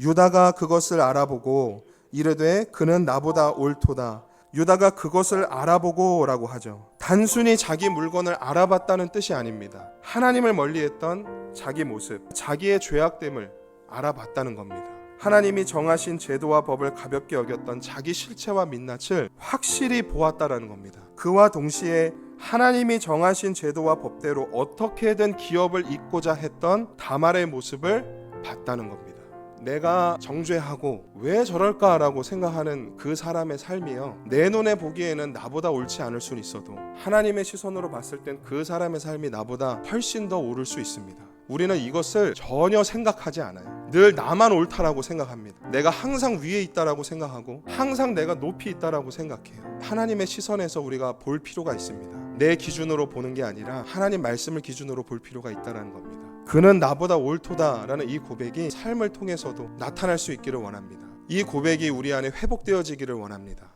유다가 그것을 알아보고 이르되 그는 나보다 옳도다. 유다가 그것을 알아보고라고 하죠. 단순히 자기 물건을 알아봤다는 뜻이 아닙니다. 하나님을 멀리했던 자기 모습, 자기의 죄악됨을 알아봤다는 겁니다. 하나님이 정하신 제도와 법을 가볍게 여겼던 자기 실체와 민낯을 확실히 보았다라는 겁니다. 그와 동시에 하나님이 정하신 제도와 법대로 어떻게든 기업을 잇고자 했던 다말의 모습을 봤다는 겁니다. 내가 정죄하고 왜 저럴까라고 생각하는 그 사람의 삶이요. 내 눈에 보기에는 나보다 옳지 않을 수는 있어도 하나님의 시선으로 봤을 땐 그 사람의 삶이 나보다 훨씬 더 옳을 수 있습니다. 우리는 이것을 전혀 생각하지 않아요. 늘 나만 옳다라고 생각합니다. 내가 항상 위에 있다라고 생각하고 항상 내가 높이 있다라고 생각해요. 하나님의 시선에서 우리가 볼 필요가 있습니다. 내 기준으로 보는 게 아니라 하나님 말씀을 기준으로 볼 필요가 있다라는 겁니다. 그는 나보다 옳도다라는 이 고백이 삶을 통해서도 나타날 수 있기를 원합니다. 이 고백이 우리 안에 회복되어지기를 원합니다.